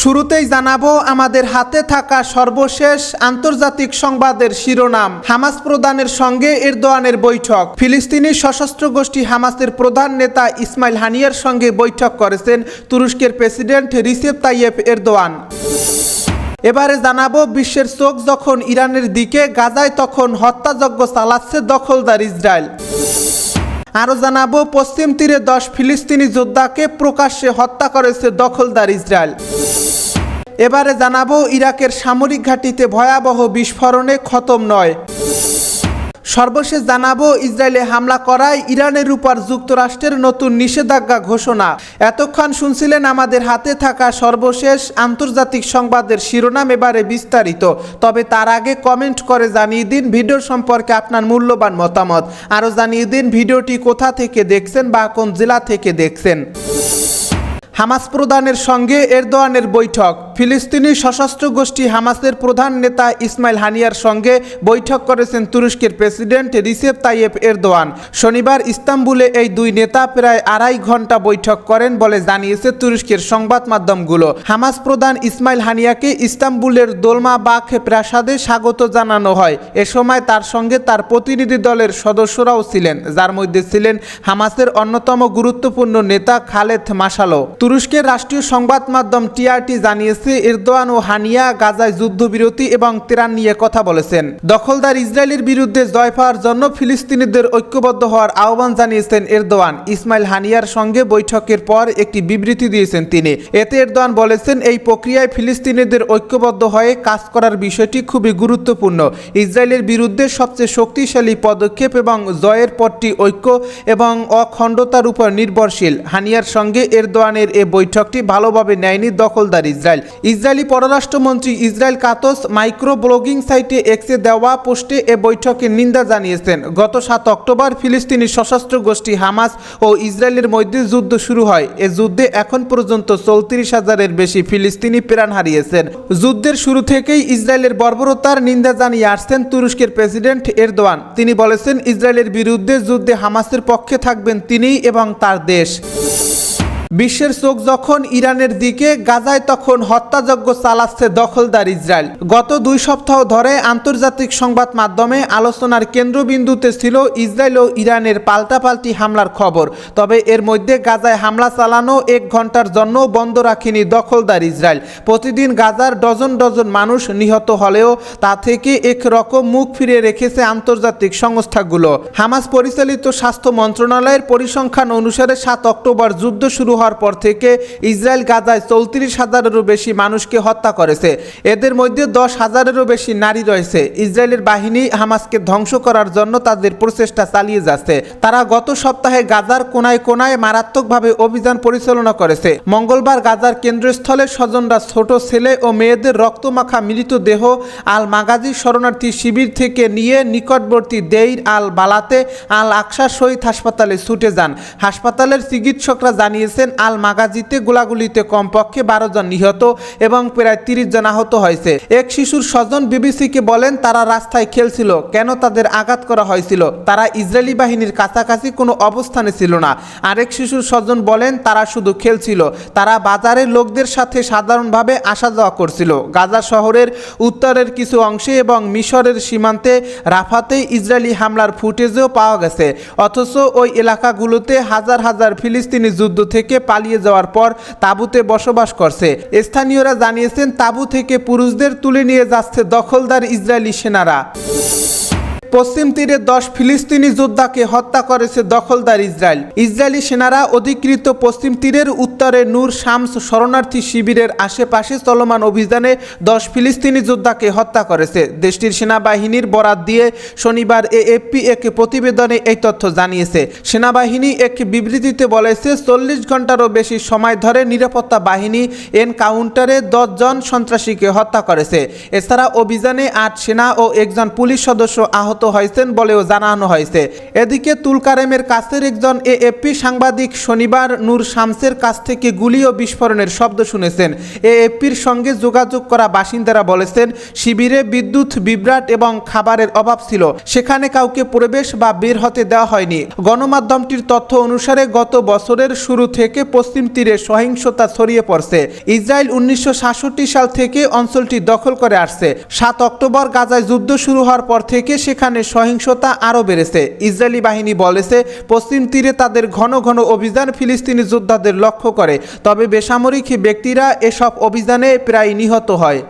শুরুতেই জানাব, আমাদের হাতে থাকা সর্বশেষ আন্তর্জাতিক সংবাদের শিরোনাম, হামাস প্রধানের সঙ্গে এরদোয়ানের বৈঠক। ফিলিস্তিনি সশস্ত্র গোষ্ঠী হামাসের প্রধান নেতা ইসমাইল হানিয়ার সঙ্গে বৈঠক করেছেন তুরস্কের প্রেসিডেন্ট রিসেপ তাইয়েপ এরদোয়ান। এবারে জানাব, বিশ্বের চোখ যখন ইরানের দিকে, গাজায় তখন হত্যাযজ্ঞ চালাচ্ছে দখলদার ইসরায়েল। আরও জানাব, পশ্চিম তীরে দশ ফিলিস্তিনি যোদ্ধাকে প্রকাশ্যে হত্যা করেছে দখলদার ইসরায়েল। এবারে জানাব, ইরাকের সামরিক ঘাঁটিতে ভয়াবহ বিস্ফোরণে খতম নয়। সর্বশেষ জানাব, ইসরায়েলে হামলা করায় ইরানের উপর যুক্তরাষ্ট্রের নতুন নিষেধাজ্ঞা ঘোষণা। এতক্ষণ শুনছিলেন আমাদের হাতে থাকা সর্বশেষ আন্তর্জাতিক সংবাদের শিরোনাম এবারে বিস্তারিত। তবে তার আগে কমেন্ট করে জানিয়ে দিন ভিডিও সম্পর্কে আপনার মূল্যবান মতামত। আরও জানিয়ে দিন ভিডিওটি কোথা থেকে দেখছেন বা কোন জেলা থেকে দেখছেন। হামাস প্রধানের সঙ্গে এরদোয়ানের বৈঠক। ফিলিস্তিনি সশস্ত্র গোষ্ঠী হামাসের প্রধান নেতা ইসমাইল হানিয়ার সঙ্গে বৈঠক করেছেন তুরস্কের প্রেসিডেন্ট রিসেপ তাইয়েপ এরদোয়ান। শনিবার ইস্তাম্বুলে এই দুই নেতা প্রায় আড়াই ঘণ্টা বৈঠক করেন বলে জানিয়েছে তুরস্কের সংবাদ মাধ্যমগুলো। হামাস প্রধান ইসমাইল হানিয়াকে ইস্তাম্বুলের দোলমা বাখ প্রাসাদে স্বাগত জানানো হয়। এ সময় তার সঙ্গে তার প্রতিনিধি দলের সদস্যরাও ছিলেন, যার মধ্যে ছিলেন হামাসের অন্যতম গুরুত্বপূর্ণ নেতা খালেদ মাসালো তুরস্কের রাষ্ট্রীয় সংবাদ মাধ্যম টিআরটি জানিয়েছে এরদোয়ান ও হানিয়া গাজায় যুদ্ধবিরতি এবং ত্রাণ নিয়ে কথা বলেছেন। দখলদার ইসরায়েলের বিরুদ্ধে জয় পাওয়ার জন্য ফিলিস্তিনিদের ঐক্যবদ্ধ হওয়ার আহ্বান জানিয়েছেন এরদোয়ান ইসমাইল হানিয়ার সঙ্গে বৈঠকের পর একটি বিবৃতি দিয়েছেন তিনি। এতে এরদোয়ান বলেছেন, এই প্রক্রিয়ায় ফিলিস্তিনিদের ঐক্যবদ্ধ হয়ে কাজ করার বিষয়টি খুবই গুরুত্বপূর্ণ। ইসরায়েলের বিরুদ্ধে সবচেয়ে শক্তিশালী পদক্ষেপ এবং জয়ের পথটি ঐক্য এবং অখণ্ডতার উপর নির্ভরশীল। হানিয়ার সঙ্গে এরদোয়ানের এ বৈঠকটি ভালোভাবে নেয়নি দখলদার ইসরায়েল। ইসরায়েলি পররাষ্ট্রমন্ত্রী ইসরায়েল কাতস মাইক্রো ব্লগিং সাইটে এক্সে দেওয়া পোস্টে এ বৈঠকের নিন্দা জানিয়েছেন। গত সাত অক্টোবর ফিলিস্তিনি সশস্ত্র গোষ্ঠী হামাস ও ইসরায়েলের মধ্যে যুদ্ধ শুরু হয়। এ যুদ্ধে এখন পর্যন্ত চৌত্রিশ হাজারের বেশি ফিলিস্তিনি প্রাণ হারিয়েছেন। যুদ্ধের শুরু থেকেই ইসরায়েলের বর্বরতার নিন্দা জানিয়ে আসছেন তুরস্কের প্রেসিডেন্ট এরদোয়ান। তিনি বলেছেন, ইসরায়েলের বিরুদ্ধে যুদ্ধে হামাসের পক্ষে থাকবেন তিনিই এবং তার দেশ। বিশ্বের চোখ যখন ইরানের দিকে, গাজায় তখন হত্যাযজ্ঞ চালাচ্ছে দখলদার ইসরায়েল। গত দুই সপ্তাহ ধরে আন্তর্জাতিক সংবাদ মাধ্যমে আলোচনার কেন্দ্রবিন্দুতে ছিল ইসরায়েল ও ইরানের পাল্টাপাল্টি হামলার খবর। তবে এর মধ্যে গাজায় হামলা চালানো এক ঘণ্টার জন্য বন্ধ রাখেনি দখলদার ইসরায়েল। প্রতিদিন গাজার ডজন ডজন মানুষ নিহত হলেও তা থেকে এক রকম মুখ ফিরে রেখেছে আন্তর্জাতিক সংস্থাগুলো। হামাস পরিচালিত স্বাস্থ্য মন্ত্রণালয়ের পরিসংখ্যান অনুসারে সাত অক্টোবর যুদ্ধ শুরু হওয়ার পর থেকে ইসরায়েল গাজায় চৌত্রিশ হাজারেরও বেশি মানুষকে হত্যা করেছে। এদের মধ্যে দশ হাজারেরও বেশি নারী রয়েছে। ইসরায়েলের বাহিনী হামাসকে ধ্বংস করার জন্য তাদের প্রচেষ্টা চালিয়ে যাচ্ছে। তারা গত সপ্তাহে গাজার কোনায় কোনায় মারাত্মকভাবে অভিযান পরিচালনা করেছে। মঙ্গলবার গাজার কেন্দ্রস্থলে স্বজনরা ছোট ছেলে ও মেয়েদের রক্তমাখা মৃতদেহ আল মাগাজি শরণার্থী শিবির থেকে নিয়ে নিকটবর্তী দেইর আল বালাতে আল আকসা শহীদ হাসপাতালে ছুটে যান। হাসপাতালের চিকিৎসকরা জানিয়েছেন আল মাগাজিতে গোলাগুলিতে কমপক্ষে বারো জন নিহত এবং প্রায় তিরিশ জন আহত হয়েছে। এক শিশুর স্বজন বিবিসিকে বলেন, তারা রাস্তায় খেলছিল। কেন তাদের আঘাত করা হয়েছিল? তারা ইসরায়েলি বাহিনীর কাছাকাছি কোনো অবস্থানে ছিল না। আরেক শিশুর স্বজন বলেন, তারা শুধু খেলছিল। তারা বাজারের লোকদের সাথে সাধারণভাবে আসা যাওয়া করছিল। গাজা শহরের উত্তরের কিছু অংশে এবং মিশরের সীমান্তে রাফাতে ইসরায়েলি হামলার ফুটেজও পাওয়া গেছে। অথচ ওই এলাকাগুলোতে হাজার হাজার ফিলিস্তিনি যুদ্ধ থেকে পালিয়ে যাওয়ার পর তাঁবুতে বসবাস করছে। স্থানীয়রা জানিয়েছেন, তাঁবু থেকে পুরুষদের তুলে নিয়ে যাচ্ছে দখলদার ইসরায়েলি সেনারা। পশ্চিম তীরে দশ ফিলিস্তিনি যোদ্ধাকে হত্যা করেছে দখলদার ইসরায়েল। ইসরায়েলি সেনারা অধিকৃত পশ্চিম তীরের উত্তরে নূর শামস শরণার্থী শিবিরের আশেপাশে চলমান অভিযানে দশ ফিলিস্তিনি যোদ্ধাকে হত্যা করেছে। দেশটির সেনাবাহিনীর বরাত দিয়ে শনিবার এএফপি এক প্রতিবেদনে এই তথ্য জানিয়েছে। সেনাবাহিনী এক বিবৃতিতে বলেছে, চল্লিশ ঘন্টারও বেশি সময় ধরে নিরাপত্তা বাহিনী এনকাউন্টারে জন সন্ত্রাসীকে হত্যা করেছে। এছাড়া অভিযানে আট সেনা ও একজন পুলিশ সদস্য আহত আহত হয়েছেন বলেও জানানো হয়েছে। এদিকে তুলকারেমের কাছের একজন এএফপি সাংবাদিক শনিবার নূর শামসের কাছ থেকে গুলি ও বিস্ফোরণের শব্দ শুনেছেন। এএফপির সঙ্গে যোগাযোগ করা বাসিন্দারা বলেছেন, শিবিরে বিদ্যুৎ, বিভ্রাট এবং খাবারের অভাব ছিল। সেখানে কাউকে প্রবেশ বা বের হতে দেওয়া হয়নি। গণমাধ্যমটির তথ্য অনুসারে গত বছরের শুরু থেকে পশ্চিম তীরে সহিংসতা ছড়িয়ে পড়ছে। ইসরায়েল উনিশশো সাতষট্টি সাল থেকে অঞ্চলটি দখল করে আসছে। সাত অক্টোবর গাজায় যুদ্ধ শুরু হওয়ার পর থেকে সেখানে সহিংসতা আরও বেড়েছে। ইসরায়েলি বাহিনী বলেছে, পশ্চিম তীরে তাদের ঘন ঘন অভিযান ফিলিস্তিনি যোদ্ধাদের লক্ষ্য করে, তবে বেসামরিক ব্যক্তিরা এসব অভিযানে প্রায় নিহত হয়।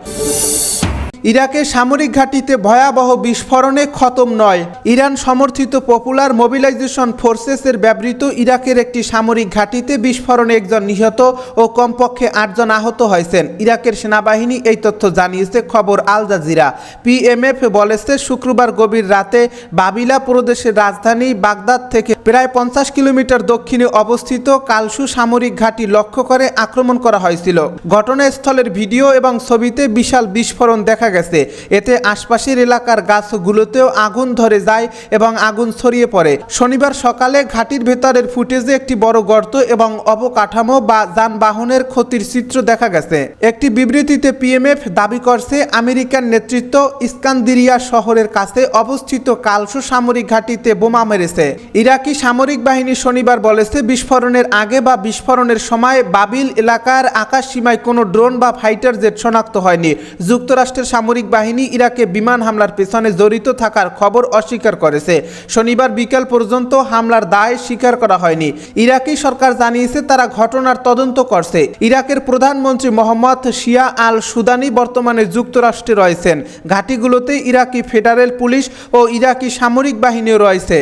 ইরাকের সামরিক ঘাঁটিতে ভয়াবহ বিস্ফোরণে খতম নয়। ইরান সমর্থিত পপুলার মোবিলাইজেশন ফোর্সেসের ব্যবহৃত ইরাকের একটি সামরিক ঘাঁটিতে বিস্ফোরণে একজন নিহত ও কমপক্ষে আটজন আহত হয়েছেন। ইরাকের সেনাবাহিনী এই তথ্য জানিয়েছে, খবর আল জাজিরা। পিএমএফ বলেছে, শুক্রবার গভীর রাতে বাবিলা প্রদেশের রাজধানী বাগদাদ থেকে প্রায় পঞ্চাশ কিলোমিটার দক্ষিণে অবস্থিত কালসু সামরিক ঘাঁটি লক্ষ্য করে আক্রমণ করা হয়েছিল। ঘটনাস্থলের ভিডিও এবং ছবিতে বিশাল বিস্ফোরণ দেখা গেছে। এতে আশপাশের এলাকার গাছগুলোতেও আগুন ধরে যায় এবং আগুন ছড়িয়ে পড়ে। শনিবার সকালে ঘাটির ভেতরের ফুটেজে একটি বড় গর্ত এবং অবকাঠামো বা যানবাহনের ক্ষতির চিত্র দেখা গেছে। একটি বিবৃতিতে পিএমএফ দাবি করছে আমেরিকান নেতৃত্ব ইস্কান্দিরিয়া শহরের কাছে অবস্থিত কালসু সামরিক ঘাঁটিতে বোমা মেরেছে। ইরাকি সামরিক বাহিনী শনিবার বলেছে, বিস্ফোরণের আগে বা বিস্ফোরণের সময় বাবিল এলাকার আকাশ সীমায় কোনো ড্রোন বা ফাইটার জেট শনাক্ত হয়নি। যুক্তরাষ্ট্রের সামরিক বাহিনী ইরাকে বিমান হামলার পেছনে জড়িত থাকার খবর অস্বীকার করেছে। শনিবার বিকেল পর্যন্ত হামলার দায় স্বীকার করা হয়নি। ইরাকি সরকার জানিয়েছে, তারা ঘটনার তদন্ত করছে। ইরাকের প্রধানমন্ত্রী মোহাম্মদ শিয়া আল সুদানি বর্তমানে যুক্তরাষ্ট্রে রয়েছেন। ঘাঁটিগুলোতে ইরাকি ফেডারেল পুলিশ ও ইরাকি সামরিক বাহিনীও রয়েছে।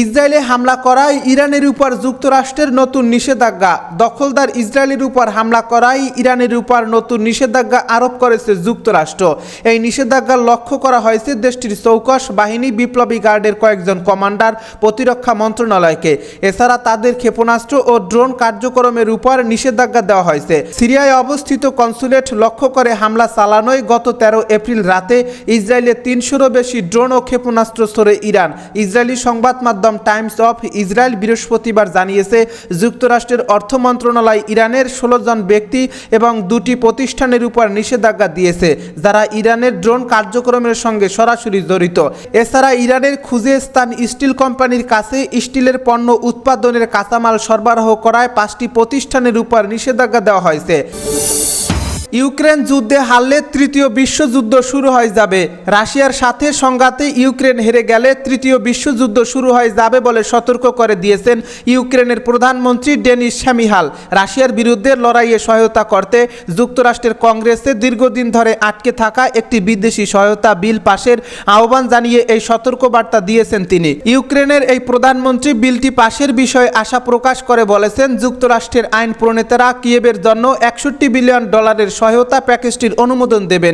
ইসরায়েলে হামলা করায় ইরানের উপর যুক্তরাষ্ট্রের নতুন নিষেধাজ্ঞা। দখলদার ইসরায়েলের উপর হামলা করায় ইরানের উপর নতুন নিষেধাজ্ঞা আরোপ করেছে যুক্তরাষ্ট্র। এই নিষেধাজ্ঞা লক্ষ্য করা হয়েছে দেশটির চৌকস বাহিনী বিপ্লবী গার্ডের কয়েকজন কমান্ডার প্রতিরক্ষা মন্ত্রণালয়কে। এছাড়া তাদের ক্ষেপণাস্ত্র ও ড্রোন কার্যক্রমের উপর নিষেধাজ্ঞা দেওয়া হয়েছে। সিরিয়ায় অবস্থিত কনসুলেট লক্ষ্য করে হামলা চালানোয় গত তেরো এপ্রিল রাতে ইসরায়েলের তিনশোরও বেশি ড্রোন ও ক্ষেপণাস্ত্র সরে ইরান। ইসরায়েলি সংবাদ মাধ্যম টাইমস অফ ইসরায়েল বৃহস্পতিবার জানিয়েছে, যুক্তরাষ্ট্রের অর্থ মন্ত্রণালয় ইরানের ষোলো জন ব্যক্তি এবং দুটি প্রতিষ্ঠানের উপর নিষেধাজ্ঞা দিয়েছে, যারা ইরানের ড্রোন কার্যক্রমের সঙ্গে সরাসরি জড়িত। এছাড়া ইরানের খুঁজে স্থান স্টিল কোম্পানির কাছে স্টিলের পণ্য উৎপাদনের কাঁচামাল সরবরাহ করায় পাঁচটি প্রতিষ্ঠানের উপর নিষেধাজ্ঞা দেওয়া হয়েছে। ইউক্রেন যুদ্ধে হারলে তৃতীয় বিশ্বযুদ্ধ শুরু হয়ে যাবে। রাশিয়ার সাথে সংঘাতে ইউক্রেন হেরে গেলে তৃতীয় বিশ্বযুদ্ধ শুরু হয়ে যাবে বলে সতর্ক করে দিয়েছেন ইউক্রেনের প্রধানমন্ত্রী ডেনিস শ্যামিহাল রাশিয়ার বিরুদ্ধে লড়াইয়ে সহায়তা করতে যুক্তরাষ্ট্রের কংগ্রেসে দীর্ঘদিন ধরে আটকে থাকা একটি বিদেশি সহায়তা বিল পাশের আহ্বান জানিয়ে এই সতর্কবার্তা দিয়েছেন তিনি। ইউক্রেনের এই প্রধানমন্ত্রী বিলটি পাশের বিষয়ে আশা প্রকাশ করে বলেছেন, যুক্তরাষ্ট্রের আইন প্রণেতারা কিয়েবের জন্য একষট্টি বিলিয়ন ডলারের সহায়তা প্যাকেজটির অনুমোদন দেবেন।